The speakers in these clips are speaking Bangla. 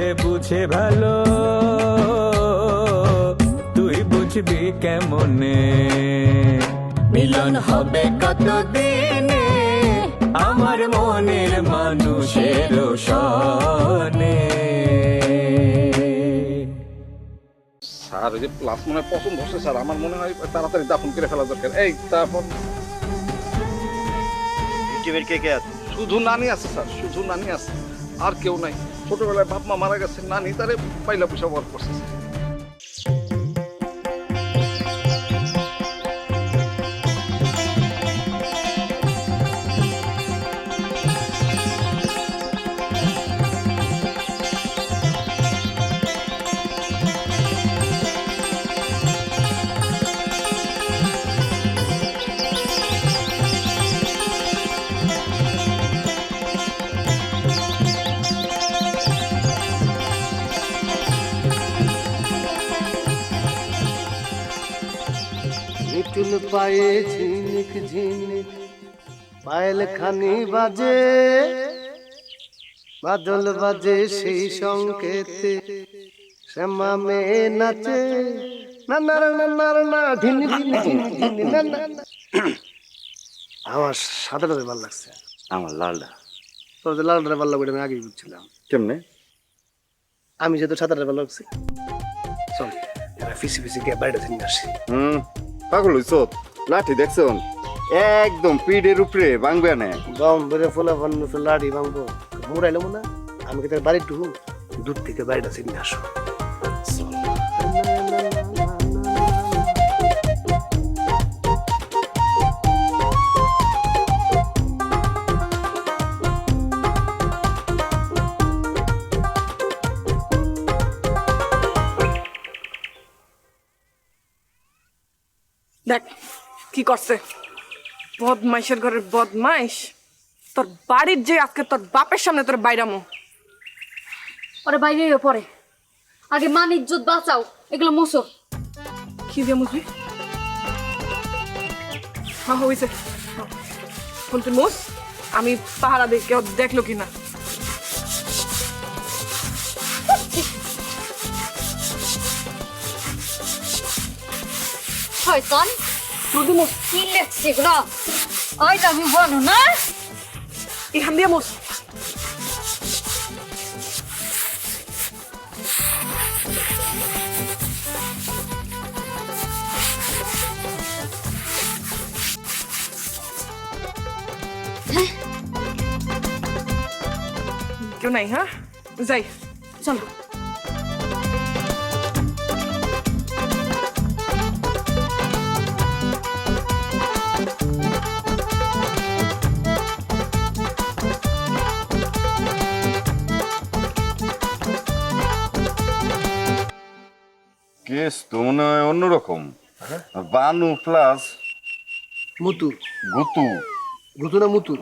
সে বুঝে ভালো। তুই বুঝবি কেমনে? মিলন হবে কতদিনে? আমার মনের মানুষের সনে। স্যার ওই যে প্লাস মনে হয় পছন্দ হচ্ছে স্যার। আমার মনে হয় তাড়াতাড়ি দাফন করে ফেলা দরকার। এই তারপর টিমের কে কে আছে? শুধু নানি আছে স্যার। শুধু নানি আছে। আর কেউ নাই। ছোটবেলায় বাপ মা মারা গেছে নানি তারে পাইলা পয়সা বল করছে। পায়ে ঝিনিক ঝিনিক পায়েল খানি বাজে বাদল বাজে সেই সংকেতে। শ্যামা মেয়ে নাচে না না না না না না না ধিনি ধিনি ধিনি ধিনি না না না। আমার সাদাটা ভালো লাগছে। আমার লালটা তোর যে লালটা ভালো লাগবে আমি আগেই বুঝছিলাম। কেমনে? আমি যেহেতু সাদাটা ভালো লাগছে চল ফিসি ফিসি গিয়ে বাইরে থেকে আসি। হুম। পাগল হইছ? লাঠি দেখছন? একদম পিঠের উপরে ভাঙবে না। দম বেড়ে ফোলা ফান লাড়ি ভাঙবো। মুড়াইলাম না আমি তার বাড়ির ঢুকুন দূর থেকে বাড়িটা চিনে আসো। দেখ কি করছে? বদমাইশের ঘরের বদমাইশ। তোর বাড়ির যে আজকে তোর বাপের সামনে তোর বাইরামো। ওরে বাইরে হয়ে পড়ে আগে মান ইজ্জত বাঁচাও এগুলো মোসো কি দিয়ে মুসবি হ্যাঁ হয়েছে। ফোন তুই মুস আমি পাহারা কেউ দেখল কিনা? শয়তান তুই মুস কি লেখছে এগুলো ওই তো আমি বলো না এখান দিয়ে মুস কেউ নাই হ্যাঁ যাই চলো কেস তো মনে হয় অন্যরকম। বানু প্লাস মুতু। গুতু। গুতু না মুতু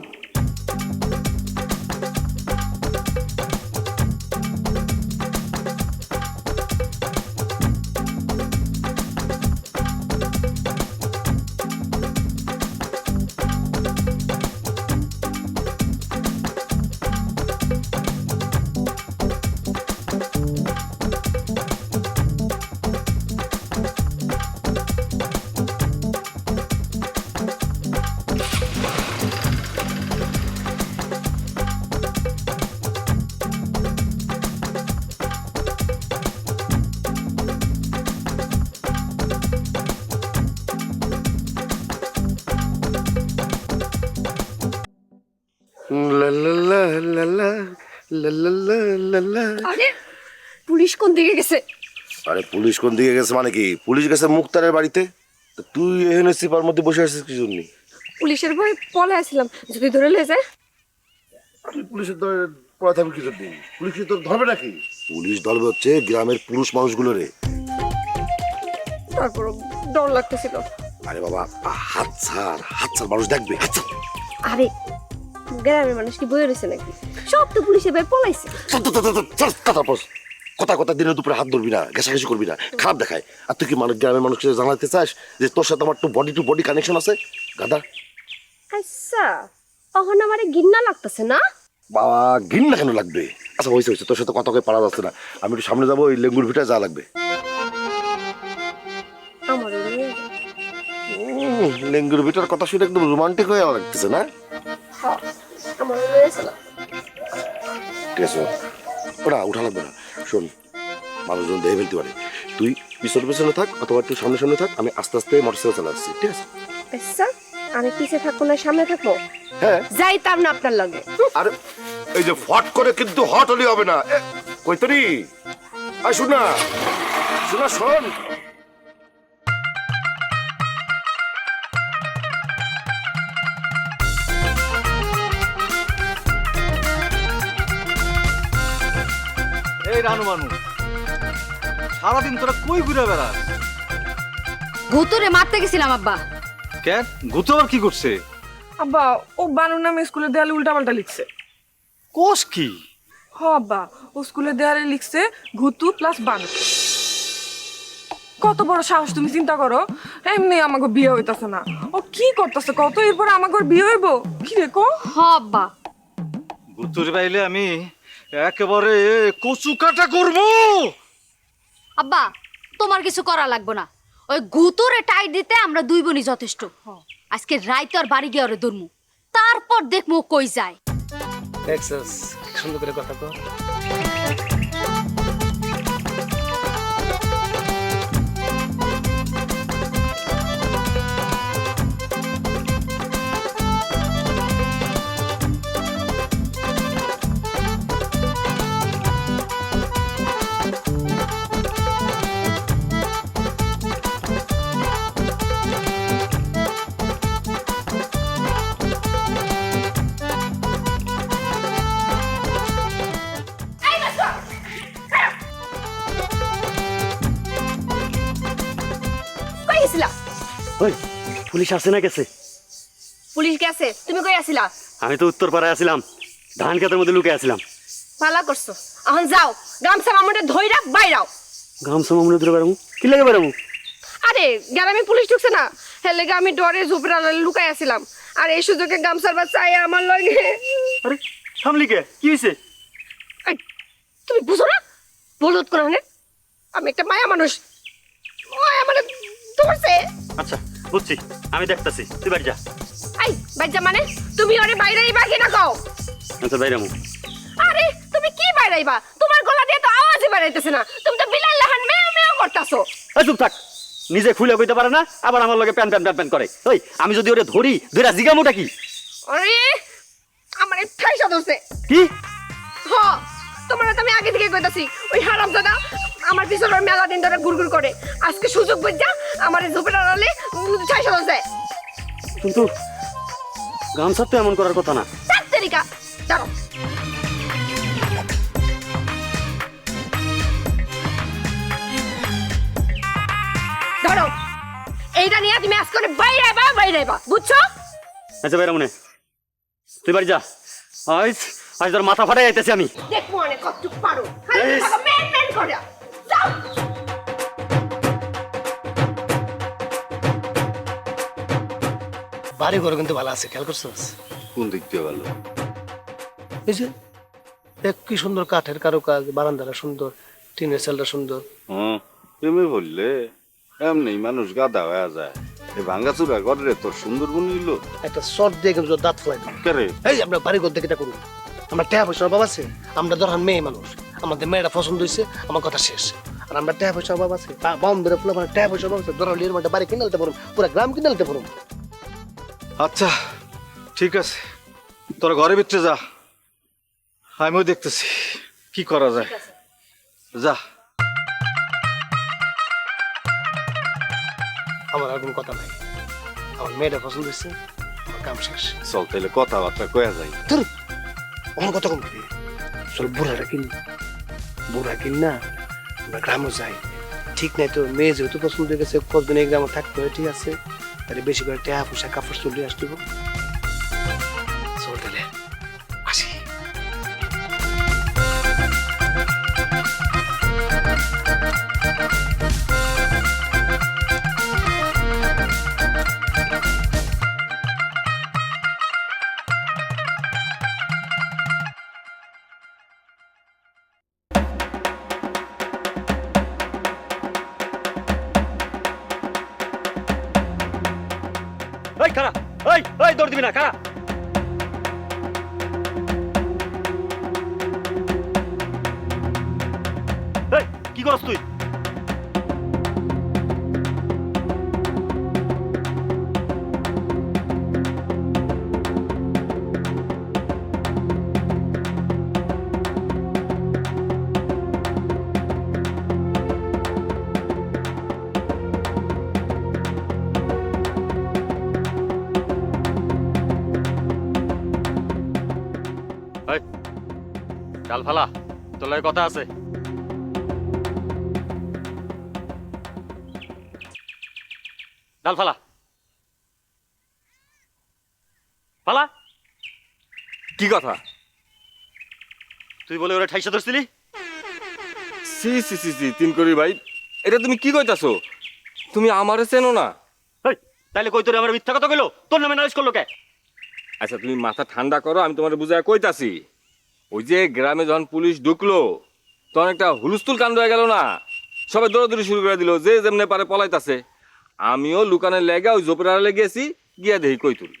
আরে পুলিশ কোন দিকে গেছে? আরে পুলিশ কোন দিকে গেছে মানে কি? পুলিশ গেছে মুক্তারের বাড়িতে? তো তুই এখানে সিপার মধ্যে বসে আছিস কি জন্য? পুলিশের ভয় পলে আসছিলাম যদি ধরে লে যায়। তুই পুলিশের ধরে পড়া থাকবি কিছু দিন পুলিশ কি তোর ধরবে নাকি? পুলিশ ধরবে হচ্ছে গ্রামের পুরুষ মানুষগুলো রে। তারপর ডর লাগতেছিল। আরে বাবা হাত ছাড় হাত ছাড় মানুষ দেখবে হাত আরে গ্রামের মানুষ কি বয়ে রয়েছে নাকি? সব তো পুলিশে বের পলাইছে। কথা কথা দিনের দুপুরে হাত ধরবি না ঘেঁষাঘেঁষি করবি না খারাপ দেখায়। আর তুই কি মানুষ গ্রামের মানুষকে জানাতে চাস যে তোর সাথে আমার তো বডি টু বডি কানেকশন আছে? গাদা আচ্ছা তখন আমারে গিন্না লাগতেছে না? বাবা ঘিন্না কেন লাগবে? আচ্ছা হয়েছে হয়েছে তোর সাথে কথা কয়ে পারা যাচ্ছে না। আমি একটু সামনে যাব ওই লেঙ্গুর ভিটা যা লাগবে। আমার লেঙ্গুর ভিটার কথা শুনে একদম রোমান্টিক হয়ে লাগতেছে না? আমার রয়েছে না ঠিক আছে ওরা উঠা লাগবে না। শোন মানুষজন দেখে ফেলতে পারে। তুই পিছনে পিছনে থাক অথবা একটু সামনে সামনে থাক আমি আস্তে আস্তে মোটরসাইকেল চালাচ্ছি ঠিক আছে? আমি পিছে থাকব না সামনে থাকব? হ্যাঁ। যাইতাম না আপনার লগে। আরে এই যে ফট করে কিন্তু হট হলে হবে না। এ, কই তরি? আয় শোন না। শোনা শোন। এই রানু মানু। সারাদিন তোরা কই ঘুরে বেড়াস? ভুতুরে মারতে গেছিলাম আব্বা। কেন গুতো আবার কি করছে? আব্বা ও বানুর নামে স্কুলে দেয়ালে উল্টাপাল্টা লিখছে। কোষ কি? হ আব্বা ও স্কুলে দেয়ালে লিখছে ঘুতু প্লাস বানু। কত বড় সাহস তুমি চিন্তা করো। এমনি আমাকে বিয়ে হইতাছে না। ও কি করতেছে কত? এরপর আমাকে বিয়ে হইব? কি রে কো? হ আব্বা। গুতুর বাইলে আমি একেবারে কচু কাটা করব। আব্বা তোমার কিছু করা লাগবে না। ওই গুতুরে টাই দিতে আমরা দুই বোনই যথেষ্ট। আজকে রাইতে আর বাড়ি গিয়ে ওরে ধরমু। তারপর দেখমু ও কই যায়। দেখছস সুন্দর করে কথা কর গেছিলা ওই পুলিশ আসে না গেছে? পুলিশ গেছে তুমি কই আসিলা আমি তো উত্তর পাড়ায় আসছিলাম ধান খেতের মধ্যে লুকে আসছিলাম ভালো করছ। এখন যাও গামছা মামুটে ধইরা বাইরাও। গামছা মামুনে ধরে বেড়াবো? কি লাগে বেড়াবো? আরে গ্রামে পুলিশ ঢুকছে না। হের লেগে আমি ডরে ঝুপড়ে লুকাই আসিলাম আর এই সুযোগে গামছার বাচ্চা আয় আমার লগে। আরে থামলি কে? কি এই, তুমি বুঝো না? বলদ করে মানে আমি একটা মায়া মানুষ। ওই আমার ধরছে আচ্ছা বুঝছি। আমি দেখতাছি। তুই বাড়ি যা। আই বাচ্চা মানে? তুমি ওরে বাইরে বাকি না কও? আচ্ছা বাইরামু আরে তুমি কি বাইরাইবা তোমার গলা দিয়ে তো আওয়াজই বেরাইতেছে না। তুমি তো বিলাল লাহান মেও মেও করতাছো। এই চুপ থাক। নিজে খুলে কইতে পারে না আবার আমার লগে প্যান প্যান প্যান প্যান করে। ওই আমি যদি ওরে ধরি ধরে জিগামোটা কি? আরে আমার ঠাইসা ধরছে। কি? হ। তোমার আমি আগে থেকে কইতাছি ওই হারাম দাদা আমার পিছনে মেলা দিন ধরে গুড়গুড় করে। আজকে সুযোগ বুঝা আমার ঝোপের আড়ালে ঠাইসা ধরছে কিন্তু গামছার তো এমন করার কথা না। চার তারিকা দাঁড়াও। ধরো এইটা নিয়ে তুমি আজ করে বাইরে আইবা বাইরে আইবা বুঝছ? আচ্ছা বাইরামুনে তুই বাড়ি যা। আজ আজ তোর মাথা ফাটাই যাইতেছি আমি। দেখব অনেক কতটুক পারো। খালি ইস। থাকো মেন মেন করে। যাও। বাড়ি ঘর কিন্তু ভালো আছে খেয়াল করছস কোন দিক দিয়ে ভালো? এই যে দেখ কি সুন্দর কাঠের কারুকাজ বারান্দাটা সুন্দর টিনের চালটা সুন্দর। হুম তুমি বললে এমনি মানুষ গাদা হয়ে যায়। এই ভাঙ্গাচুরা করে তোর সুন্দর বনিল। একটা শর্ট দিয়ে কিন্তু দাঁত ফেলাই দিবি। কে রে? এই আমরা বাড়ি ঘর দেখে করুন আমরা টাকা পয়সার অভাব আছে আমরা ধরান মেয়ে মানুষ। আমাদের মেয়েটা পছন্দ হয়েছে আমার কথা শেষ। আর আমরা টাকা পয়সার অভাব আছে বাম বেরো ফুল আমার টাকা পয়সার অভাব আছে ধরা লিয়ে একটা বাড়ি কিনে নিতে পারুন পুরো গ্রাম কিনে নিতে পারুন আচ্ছা ঠিক আছে। তোরা ঘরে ভিতরে যা। আমিও দেখতেছি কি করা যায়। যা। আমার আর কোনো কথা নাই। আমার মেয়েটা পছন্দ হয়েছে আমার কাম শেষ। চল তাহলে কথাবার্তা কয়া যায় ধুর, কথা কম চল বুড়াটা কিন বুড়া কিন না আমরা গ্রামও যাই ঠিক নাই তো মেয়ে যেহেতু পছন্দ হয়ে গেছে কতদিন এই গ্রামে থাকতে হয় ঠিক আছে তাহলে বেশি করে টেহা পোশাক কাপড় চলে আসতে কি করছ তুই? ডাল ফালা তোর লগে কথা আছে? ডাল ফালা। ফালা। কি কথা? তুই বলে ওরা ঠাইসা ধরছিলি? সি সি সি সি তিন করি ভাই এটা তুমি কি কইতাছো? তুমি আমারে চেনো না? তাইলে কই তোর আমার মিথ্যা কথা কইলো? তোর নামে নালিশ করল কে? আচ্ছা তুমি মাথা ঠান্ডা করো আমি তোমার বুঝায় কইতাছি। ওই যে গ্রামে যখন পুলিশ ঢুকলো তখন একটা হুলস্থুল কাণ্ড হয়ে গেল না? সবাই দৌড়াদৌড়ি শুরু করে দিল যে যেমনে পারে পলাইতাছে। আমিও লুকানের লেগে ওই জোপের আড়ালে গেছি, গিয়া দেখি কই তুল।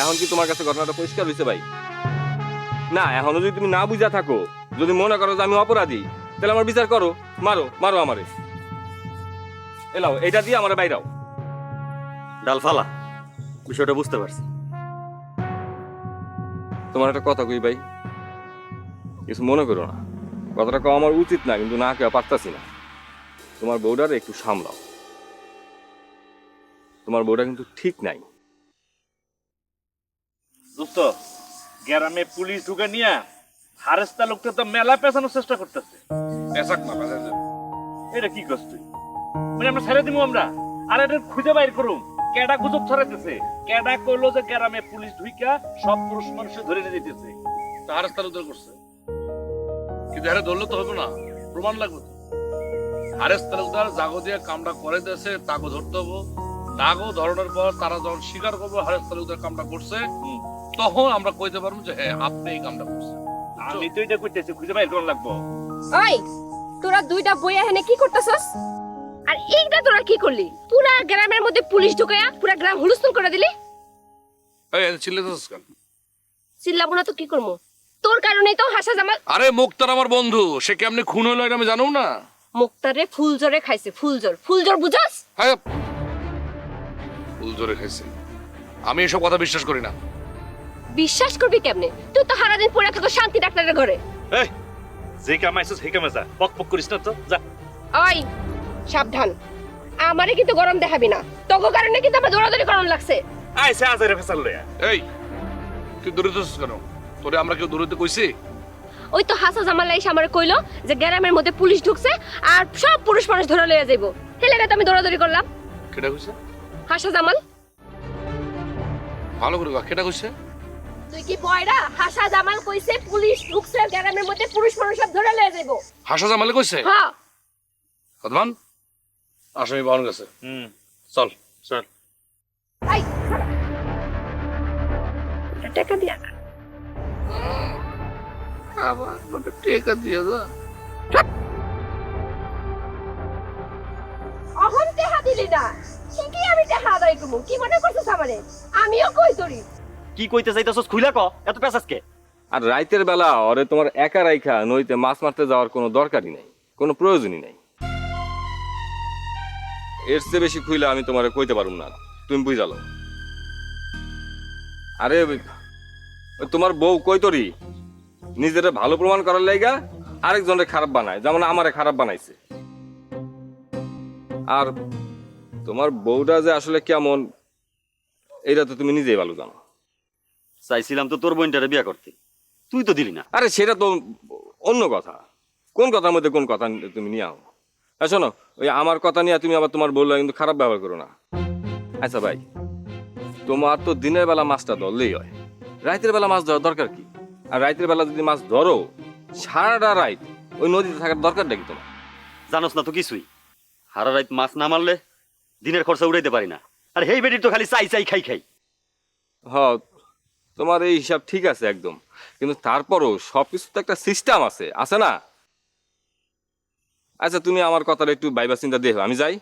এখন কি তোমার কাছে ঘটনাটা পরিষ্কার হয়েছে ভাই? না, এখনও যদি তুমি না বুঝা থাকো, যদি মনে করো যে আমি অপরাধী, তাহলে আমার বিচার করো, মারো মারো আমারে। এলাও, এটা দিয়ে আমার বাইরাও। ডাল ফালা বিষয়টা বুঝতে পারছি। তোমার একটা কথা কই ভাই কিছু মনে করো না। কথাটা কওয়া আমার উচিত না কিন্তু না কেউ পারতাছি না। তোমার বউটার একটু সামলাও। তোমার বউটা কিন্তু ঠিক নাই। দোস্ত গ্রামে পুলিশ ঢুকে নিয়ে হারেস্তা লোকটা তো মেলা পেছানোর চেষ্টা করতেছে। পেশাক না পেশাক না। এটা কি করছ তুই? মানে আমরা ছেড়ে দিব আমরা আর এটা খুঁজে বাইর করুম। কেডা গুজব ছড়াইতেছে? কেডা কইলো যে গ্রামে পুলিশ ঢুইকা সব পুরুষ মানুষ ধরে নিয়ে যেতেছে তাহার স্থান উদ্ধার করছে। কিন্তু আরে ধরলে তো হবে না প্রমাণ লাগবে তো। হারেস তালুকদার জাগো দিয়ে কামটা করে দিয়েছে তাকে ধরতে হব তাকেও ধরনের পর তারা যখন স্বীকার করব হারেস তালুকদার কামটা করছে তখন আমরা কইতে পারব যে হ্যাঁ আপনি এই কামটা করছেন আমি তো এটা কইতেছি খুঁজে বাইর করা লাগবো? ওই তোরা দুইটা বই এখানে কি করতেছস? আর এইটা তোরা কি করলি? পুরা গ্রামের মধ্যে পুলিশ ঢুকায়া পুরা গ্রাম হুলস্থুল করে দিলি? এই চিল্লে কেন? চিল্লাবো না তো কি করব? তোর কারণেই তো হাসা জামাল। আরে মুক্তার আমার বন্ধু সে কেমনে খুন হলো এটা আমি জানো না? মুক্তারে ফুল জোরে খাইছে ফুল জোর ফুল জোর বুঝাস? হ্যাঁ ফুল জোরে খাইছে। আমি এসব কথা বিশ্বাস করি না। বিশ্বাস করবি কেমনে? তুই তো সারাদিন পড়ে থাকো শান্তি ডাক্তারের ঘরে। এই যে কামাইছিস সেই কামে যা। পক পক করিস না তো যা। ওই সাবধান। আমারে কিন্তু গরম দেখাবি না। তোগো কারণে কিন্তু আমার দৌড়াদৌড়ি করানো লাগছে। আইসে আজারে ফেসাল লয়া এই তুই দূরে কেন? তোরে আমরা কেউ দূরে কইছি? ওই তো হাসা জামাল এসে আমার কইলো যে গ্রামের মধ্যে পুলিশ ঢুকছে আর সব পুরুষ মানুষ ধরে লইয়া যাইবো। হেলে তো আমি দৌড়াদৌড়ি করলাম। কেটা কইছে? হাসা জামাল। ভালো করে কেটা কইছে? তুই কি পয়রা? হাসা জামাল কইছে পুলিশ ঢুকছে গ্রামের মধ্যে পুরুষ মানুষ সব ধরে লইয়া যাইবো। হাসা জামাল কইছে? হ্যাঁ। কদমান আসামি পাওয়ার গেছে। হুম। চল। চল। টাকা দিয়া আবার বলে দিয়ে যা অহন টেহা দিলি না। ঠিকই আমি টেহা আদায় করব। কি মনে করছিস আমারে? আমিও কই তোরি কি কইতে চাইতাছস খুইলা ক? এত পেছাস কে? আর রাইতের বেলা ওরে তোমার একা রাইখা নইতে মাছ মারতে যাওয়ার কোনো দরকারই নাই কোনো প্রয়োজনই নাই। এর চেয়ে বেশি খুইলে আমি তোমারে কইতে পারুম না। তুমি বুঝালো। আরে তোমার বউ কই তরি? নিজের ভালো প্রমাণ করার লাইগা আরেকজনের খারাপ বানায় যেমন আমারে খারাপ বানাইছে। আর তোমার বউটা যে আসলে কেমন এটা তো তুমি নিজেই ভালো জানো। চাইছিলাম তো তোর বোনটারে বিয়া করতে। তুই তো দিলি না। আরে সেটা তো অন্য কথা। কোন কথার মধ্যে কোন কথা তুমি নিয়ে আও? হ্যাঁ শোনো ওই আমার কথা নিয়ে তুমি আবার তোমার বলল কিন্তু খারাপ ব্যবহার করো না। আচ্ছা ভাই তোমার তো দিনের বেলা মাছটা ধরলেই হয়। রাতের বেলা মাছ ধরার দরকার কি? আর রাতের বেলা যদি মাছ ধরো সারাটা রাত ওই নদীতে থাকার দরকার কি তোমার? জানোস না তো কিছুই। সারা রাত মাছ না মারলে দিনের খরচা উড়াইতে পারি না। আর হেই বেটির তো খালি চাই চাই খাই খাই। হ তোমার এই হিসাব ঠিক আছে একদম। কিন্তু তারপরও সব কিছু তো একটা সিস্টেম আছে আছে না? আচ্ছা তুমি আমার কথাটা একটু ভাইবা চিন্তা দেখো আমি যাই।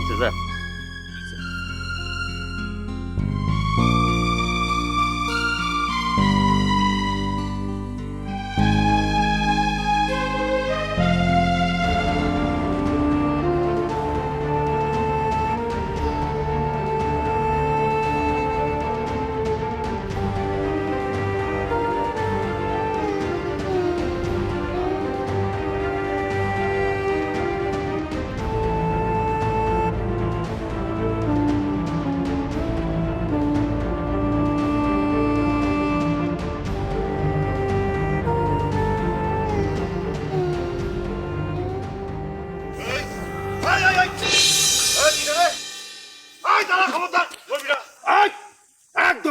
আচ্ছা, যা।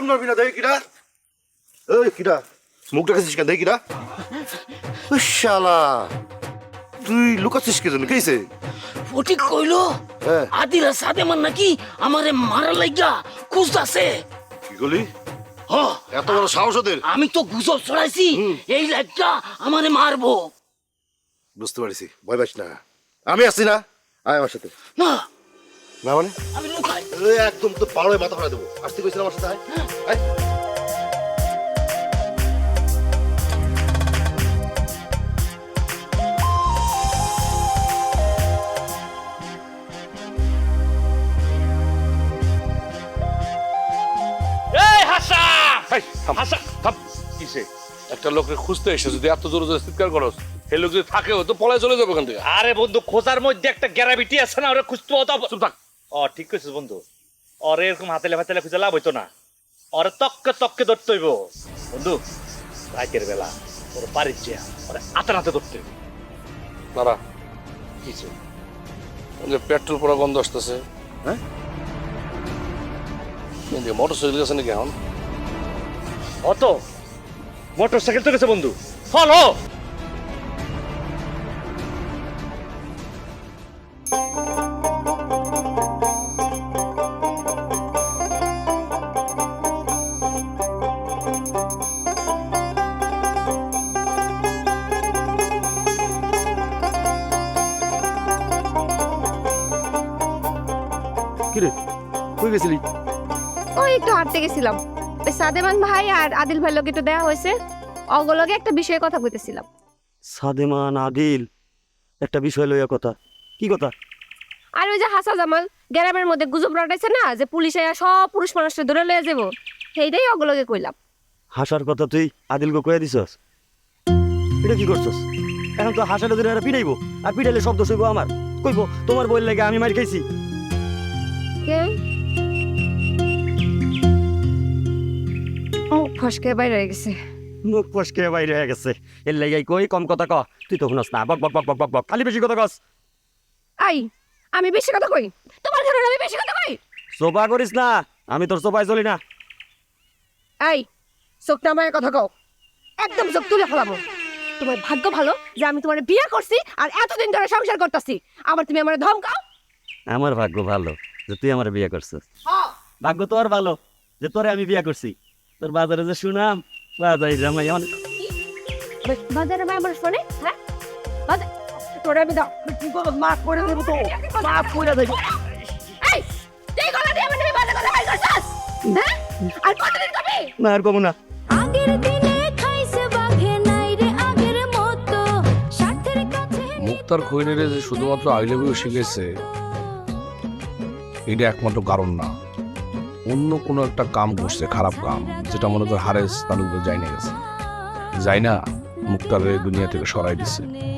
একদম নড়বি না দেখি কিরা। এই কিরা মুখটা খাচ্ছিস কেন দেখি কিরা। ওই শালা তুই লুকাচ্ছিস কে জন্য কেছে ফটিক কইলো? হ্যাঁ। আদিরা সাদেমান নাকি আমারে মারা লাইগা খুঁজতাছে। কি করলি হ। এত বড় সাহস ওদের? আমি তো গুজব ছড়াইছি এই লাইগা আমারে মারবো। বুঝতে পারছি ভয় পাইস না। আমি আছি না। আয় আমার সাথে। না। না মানে? আমি লুকাই। একদম তো পাড়ে মাথা ফাড়া দেবো। আসতে কইছিস আমার সাথে আয়। একটা লোককে খুঁজতে এসে যদি এত জোরে জোরে চিৎকার করস সেই লোক যদি থাকে তো পলায় চলে যাবে ওখান থেকে। আরে বন্ধু খোঁজার মধ্যে একটা গ্যারাবিটি আছে না ওরে খুঁজতে হতো চুপ থাক। ও ঠিক কইছিস বন্ধু। ওরে এরকম হাতেলে ফাতেলে খুঁজে লাভ হইতো না। অরে তককে তককে ধরতে হইব। বন্ধু রাতের বেলা ওর বাড়ির যে ওরে আতে হাতে ধরতে হইব। দাঁড়া। কিসে যে? পেট্রোল পড়া গন্ধ আসতেছে। হ্যাঁ? মোটর সাইকেল আছে নাকি এখন? অত মোটর সাইকেল তো গেছে বন্ধু। ফলো হাঁটতে গেছিলাম। ওই সাদেমান ভাই আর আদিল ভাই লোক একটু দেওয়া হয়েছে। অগলগে একটা বিষয়ে কথা বলতেছিলাম সাদেমান আদিল একটা বিষয় লইয়া কথা। কি কথা? আর ওই যে হাসা জামাল গ্রামের মধ্যে গুজব রটাইছে না যে পুলিশে সব পুরুষ মানুষকে ধরে লয়ে যাব সেইটাই অগলগে কইলাম। হাসার কথা তুই আদিলকে কয়ে দিছস? এটা কি করছস? এখন তো হাসাটা ধরে এরা পিটাইবো আর পিটাইলে শব্দ শুইব আমার। কইব তোমার বই লাগে আমি মার খাইছি। কে? ফসকে বাইরে হয়ে গেছে। মুখ ফসকে বাইরে হয়ে গেছে। এর লাগাই কই কম কথা ক। তুই তো শুনস না। বক বক বক বক বক বক। খালি বেশি কথা কস। আই আমি বেশি কথা কই? তোমার ঘরে আমি বেশি কথা কই? সোপা করিস না। আমি তোর সোপায় চলি না। আই চোখটা আমার কথা কও। একদম চোখ তুলে ফেলাবো। তোমার ভাগ্য ভালো যে আমি তোমার বিয়ে করছি আর এতদিন ধরে সংসার করতেছি। আবার তুমি আমার ধমকাও। আমার ভাগ্য ভালো যে তুই আমার বিয়ে করছিস। ভাগ্য তোর ভালো যে তোরে আমি বিয়ে করছি। তোর বাজারে যে শুনাম বাজারে জামাই অনেক বাজারে ভাই আমার শোনে? হ্যাঁ? বাজার তোরে আমি দাও। মাফ করে দেবো তো। মাফ করে দেবো। এই তুই গলা দিয়ে আমার নামে বাজে কথা করছাস হ্যাঁ? আর কতদিন কবি না আর কমু না। আগের দিনে খাইছে বাঘে নাই রে আগের মতো। স্বার্থের কাছে মুক্তার খৈনিরে যে শুধুমাত্র আই লাভ ইউ শিখেছে এটা একমাত্র কারণ না। অন্য কোনো একটা কাম করছে, খারাপ কাম, যেটা মনে কর হারেস তালুকদার যাই না গেছে। যাই না মুক্তারের দুনিয়া থেকে সরাই দিছে।